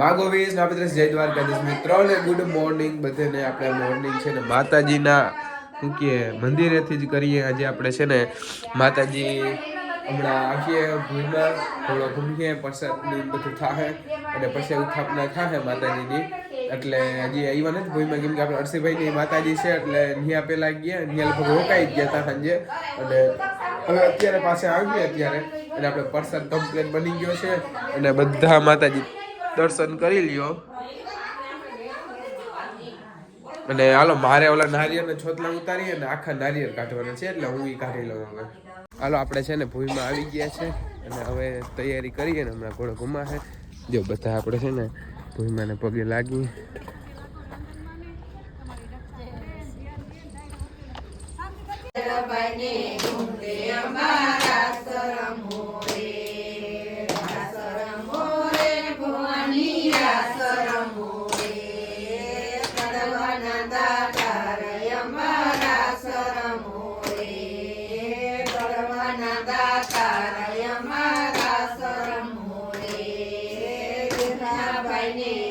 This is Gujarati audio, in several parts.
માગોવીસ નાપત્રસ જય દ્વારકાધીશ. મિત્રો ને ગુડ મોર્નિંગ બધાને આપણે મોર્નિંગ છે ને માતાજીના, શું કે મંદિરેથી જ કરીએ. આજે આપણે છે ને માતાજી હમણાં આવીએ ભૂલમાં થોડો ઘૂમીએ પ્રસાદની બધું થાહે અને પછી ઉથાપના થાહે માતાજીની. એટલે હજી આવ્યા નથી ભૂલમાં કેમ કે આપણે અરસીભાઈની માતાજી છે, એટલે અહીંયા પહેલાં ગયા અહીંયા લગભગ રોકાઈ ગયા હતા સાંજે. અને હવે અત્યારે પાસે આવીએ અત્યારે. અને આપણે પ્રસાદ કમ્પ્લેટ બની ગયો છે. અને બધા માતાજી દર્શન કરી લ્યો. અને હાલો, મારે ઓલા નારિયેળ છોતલા ઉતારી અને આખા નારિયેળ કાઢવાના છે, એટલે હું ઈ કાઢી લઉં હવે. હાલો, આપણે છે ને ભૂઈમાં આવી ગયા છે, અને હવે તૈયારી કરીએ ને, હમણાં ઘોડો ઘુમાશે. જો, બધા આપણે છે ને ભૂઈમાં ને પગે લાગી. મને પગે લાગો મારી માતાજીને લાગી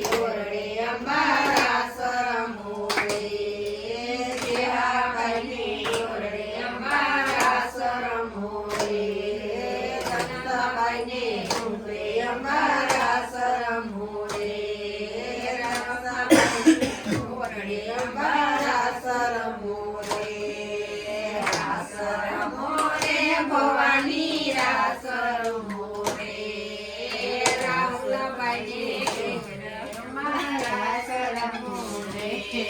the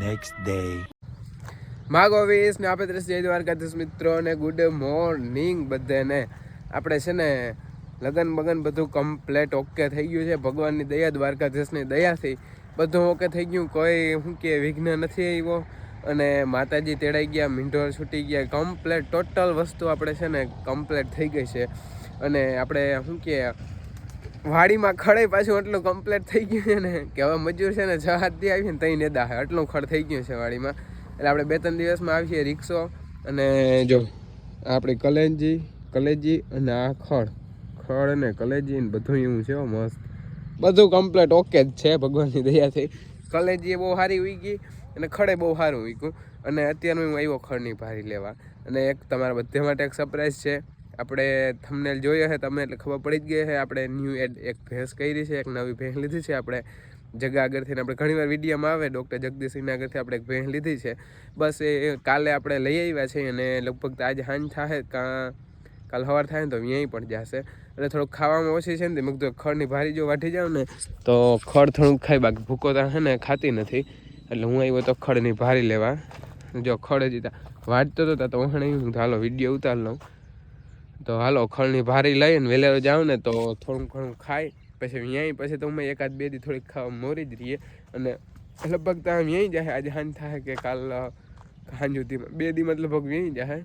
next day. માગોવીસ ને આપણે જય દ્વારકાધીશ મિત્રો ને ગુડ મોર્નિંગ બધાને આપણે છે ને લગન બગન બધું કમ્પ્લેટ ઓકે થઈ ગયું છે ભગવાનની દયા, દ્વારકાધીશની દયાથી બધું ઓકે થઈ ગયું. કોઈ શું કે વિઘ્ન નથી આવ્યો. અને માતાજી તેડાઈ ગયા, મીંઢોળ છૂટી ગયા. કમ્પ્લેટ ટોટલ વસ્તુ આપણે છે ને કમ્પ્લેટ થઈ ગઈ છે. અને આપણે શું કે વાડીમાં ખડે પાછું એટલું કમ્પ્લેટ થઈ ગયું છે ને કે હવે મજૂર છે ને છ હાથથી આવીએ ને તઈ નેદા એટલું ખડ થઈ ગયું છે વાડીમાં. એટલે આપણે બે ત્રણ દિવસમાં આવીએ રિક્ષો અને જો આપણી કલેજી કલેજી અને આ ખડ. ખડ અને કલેજી ને બધું એવું છે મસ્ત. બધું કમ્પ્લીટ ઓકે જ છે, ભગવાનની દયાથી. કલેજી એ બહુ સારી ઉઈ ગઈ અને ખડે બહુ સારું વીક્યું અને અત્યારે હું આવ્યો ખડની ભારી લેવા. અને એક તમારા બધા માટે એક સરપ્રાઈઝ છે. આપણે થંબનેલ જોયો છે તમે એટલે ખબર પડી જ ગઈ છે આપણે ન્યૂ એડ એક ભેંસ કરી છે, એક નવી ભેંસ લીધી છે. આપણે જગા આગળથી આપણે ઘણીવાર વિડીયોમાં આવે ડૉક્ટર જગદીશ આગળથી આપણે એક ભેંસ લીધી છે. બસ એ કાલે આપણે લઈ આવ્યા છે અને લગભગ આજે સાંજ થાય કાં કાલ સવાર થાય ને તો અહીંયા પણ જશે. અને થોડુંક ખાવામાં ઓછી છે ને મેં કીધું ખડની ભારી જો વાટી જાવ ને, તો ખડ થોડુંક ખાઈ બાકી ભૂકો તો છે ને ખાતી નથી. એટલે હું આવ્યો તો ખડની ભારી લેવા. જો ખડ જ વાટતો હતો તો હું હું હાલો વીડિયો ઉતાર લઉં. તો હાલો ખળની ભારી લઈને વેલેરો જાઉં ને તો થોડું ઘણું ખાય પછી અહીંયા પછી તો અમે એકાદ બે દી થોડીક ખાવા મોરી જ રહીએ. અને લગભગ તો આમ જાય આજે હાન થાય કે કાલ હાંજુ સુધીમાં. બે દી લગભગ વ્યાય જાય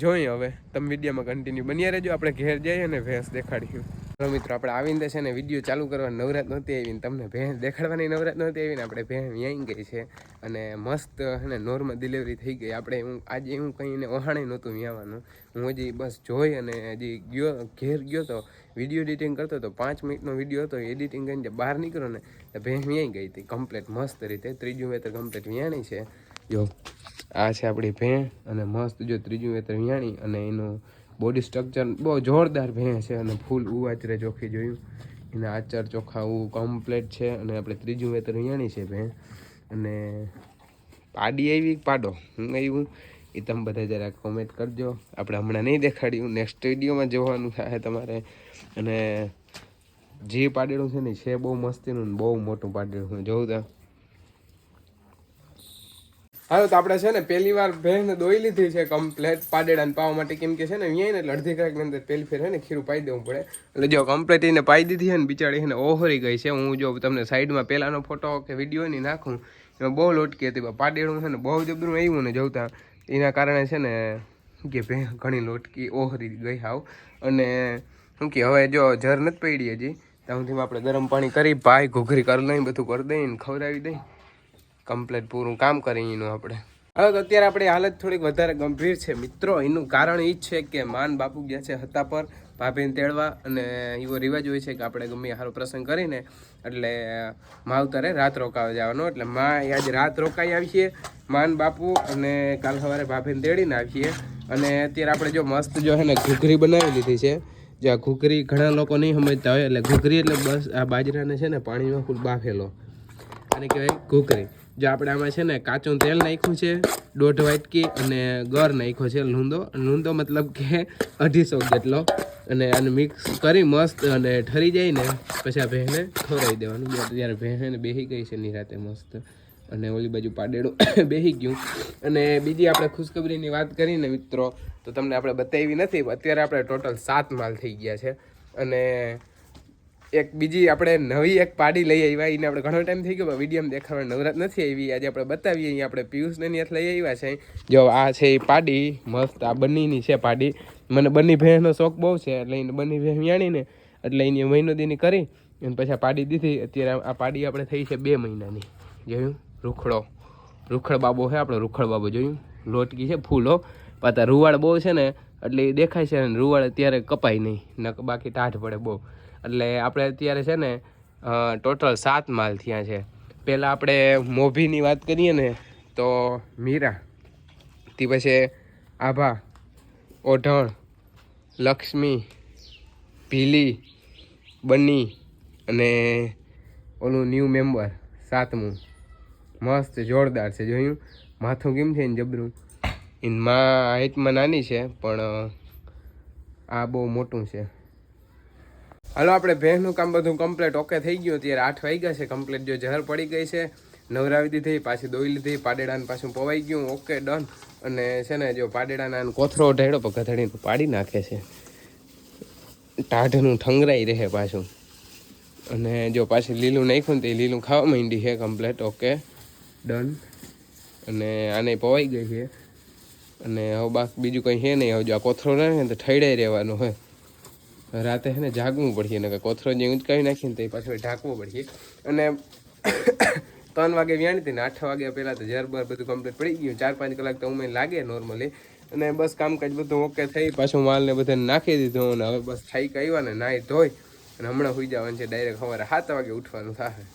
જોઈએ હવે, તમે વિડીયોમાં કન્ટિન્યુ બન્યા રહેજો, આપણે ઘેર જઈએ અને ભેંસ દેખાડીશું. ચાલો મિત્રો, આપણે આવીને છે ને વીડિયો ચાલુ કરવા નવરાત નહોતી આવીને તમને ભેંસ દેખાડવાની નવરાત નહોતી આવીને આપણે ભેંસ વ્યાઈ ગઈ છે અને મસ્ત અને નોર્મલ ડિલિવરી થઈ ગઈ. આપણે હું, આજે હું કંઈને ઓહાણે નહોતું વ્યાવાનું. હું હજી બસ જોઈ અને હજી ગયો, ઘેર ગયો તો વીડિયો એડિટિંગ કરતો હતો. પાંચ મિનિટનો વીડિયો હતો એડિટિંગ કરીને બહાર નીકળ્યો ને, તો ભેંસ વ્યાઈ ગઈ હતી. કમ્પ્લેટ મસ્ત રીતે. ત્રીજું વેતર કમ્પ્લેટ વ્યાણી છે. જો, આ છે આપણી ભેં અને મસ્ત જો ત્રીજું વેતર વ્યાણી અને એનું બોડી સ્ટ્રક્ચર બહુ જોરદાર ભેં છે અને ફૂલ ઉવાચરે ચોખ્ખી જોયું. એના આચાર ચોખ્ખા ઉ કમ્પ્લેટ છે અને આપણે ત્રીજું વેતર વ્યાણી છે ભેં. અને પાડી આવી, પાડો. હું આવ્યું, એ તમે બધા જરા કોમેન્ટ કરજો. આપણે હમણાં નહીં દેખાડ્યું. નેક્સ્ટ વિડીયોમાં જોવાનું થાય તમારે. અને જે પાડેલું છે ને છે બહુ મસ્તીનું બહુ મોટું પાડેલું. જોઉં તો. હાલો તો આપણે છે ને પહેલી વાર ભેંસને દોઈ લીધી છે કમ્પ્લેટ પાડેડાને પાવા માટે, કેમ કે છે ને અહીંયા ને અડધી કલાકની અંદર પહેલી ફેર ને ખીરું પાઈ દેવું પડે. એટલે જો કમ્પ્લેટ એને પાઈ દીધી છે ને બિચારી એને ઓહરી ગઈ છે. હું જો તમને સાઈડમાં પહેલાંનો ફોટો કે વીડિયો ની નાખું, એમાં બહુ લોટકી હતી પાડેડું છે ને બહુ જબરું આવ્યું ને જોતા. એના કારણે છે ને કે ભેં ઘણી લોટકી ઓહરી ગઈ હાવ. અને શું કે, હવે જો જર નથી પડી હજી, ત્યાં સુધી આપણે ગરમ પાણી કરી, ભાઈ ઘૂઘરી કરી લઈ બધું કરી દઈને ખવડાવી દઈ. કમ્પ્લીટ પૂરું કામ કરી એનું આપણે. હવે તો અત્યારે આપણી હાલત થોડીક વધારે ગંભીર છે. મિત્રો, એનું કારણ એ જ છે કે માન બાપુ ગયા છે હતા પર, ભાભીને તેડવા અને એવો રિવાજ હોય છે કે આપણે ગમે સારો પ્રસંગ કરીને, એટલે માવતરે રાત રોકાવા જવાનો. એટલે માં આજે રાત રોકાઈ આવીએ માન બાપુ અને કાલ સવારે ભાભીને તેડીને આવીએ અને અત્યારે આપણે જો મસ્ત જો છે ને ઘૂઘરી બનાવી લીધી છે. જો આ ઘૂઘરી ઘણા લોકો નહીં સમજતા હોય, એટલે ઘૂઘરી એટલે બસ આ બાજરાને છે ને પાણીમાં ફૂલ બાફેલો. અને કહેવાય ઘૂઘરી. જો આપણે આમાં છે ને કાચું તેલ નાખ્યું છે, દોઢ વાટકી અને ગર નાખ્યો છે લૂંદો. લૂંદો મતલબ કે અઢીસો જેટલો. અને આને મિક્સ કરી મસ્ત અને ઠરી જાય ને, પછી આ ભેંને ખવડાવી દેવાનું. ત્યારે ભેંને બેસી ગઈ છે નિરાતે મસ્ત. અને ઓલી બાજુ પાડેડું બેસી ગયું. અને બીજી આપણે ખુશખબરીની વાત કરીને મિત્રો, તો તમને આપણે બતાવી નથી અત્યારે આપણે ટોટલ સાત માલ થઈ ગયા છે. અને એક બીજી આપણે નવી એક પાડી લઈ આવ્યા. એને આપણે ઘણો ટાઈમ થઈ ગયો વીડિયો દેખાડવા નવરાત નથી આવી. આજે આપણે બતાવીએ, અહીંયા આપણે પિયુષને ત્યાંથી લઈ આવ્યા છે. જો આ છે એ પાડી, મસ્ત આ બંનીની છે પાડી. મને બંની ભેંસનો શોખ બહુ છે, એટલે એને બંની ભેંસ વ્યાણીને, એટલે એની મહિનો દીની કરી, અને પછી આ પાડી દીધી. અત્યારે આ પાડી આપણે થઈ છે બે મહિનાની. જોયું? રૂખડો. રૂખડ બાબો છે આપણો, રૂખડ બાબો, જોયું? લોટકી છે, ફૂલો. પાછા રૂવાળ બહુ છે ને, એટલે એ દેખાય છે ને રૂવાળ અત્યારે કપાય નહીં. ન બાકી ટાઢ પડે બહુ. એટલે આપણે અત્યારે છે ને ટોટલ સાત માલ થયા છે. પહેલાં આપણે મોભીની વાત કરીએ ને, તો મીરા, તે પછી આભા, ઓઢણ, લક્ષ્મી, ભીલી, બની અને ઓલું ન્યૂ મેમ્બર સાતમું. મસ્ત જોરદાર છે, જોયું? માથું કેમ છે ને જબરું? એની માં હાઈટમાં નાની છે, પણ આ બહુ મોટું છે. હાલો, આપણે ભેંસનું કામ બધું કમ્પ્લીટ ઓકે થઈ ગયું. અત્યારે આઠ વાગ્યા છે. કમ્પ્લીટ જો જહેર પડી ગઈ છે. નવરાવી દીધી, પાછી દોઈ લીધી, પાડેડાને પાછું પવાઈ ગયું. ઓકે ડન અને છે ને, જો પાડેડાના કોથરો ઢેડો પણ ગધડીને પાડી નાખે છે. ટાઢનું ઠંગરાઈ રહે પાછું. અને જો પાછી લીલું નાખ્યું ને તો લીલું ખાવા માંડી છે કમ્પ્લીટ ઓકે ડન અને આને પવાઈ ગઈ છે. અને હવે બાકી બીજું કંઈ છે નહીં. હવે જો આ કોથરો રહે ને તો ઠઈડાઈ રહેવાનું હોય રાતે છે ને જાગવું પડશે ને કોથરો જે ઉંચકાવી નાખીને તો એ પાછું ઢાંકવું પડશે. અને ત્રણ વાગે વ્યાણી હતી ને આઠ વાગ્યા પહેલાં તો ઝેર બર બધું કમ્પ્લીટ પડી ગયું. ચાર પાંચ કલાક તો અમે લાગે નોર્મલી અને બસ કામકાજ બધું ઓકે થઈ, પાછું માલને બધાને નાખી દીધું અને હવે બસ થાય આવ્યા ને નાહી ધોઈ. અને હમણાં સુઈ જવાનું છે ડાયરેક્ટ સવારે સાત વાગે ઉઠવાનું થાય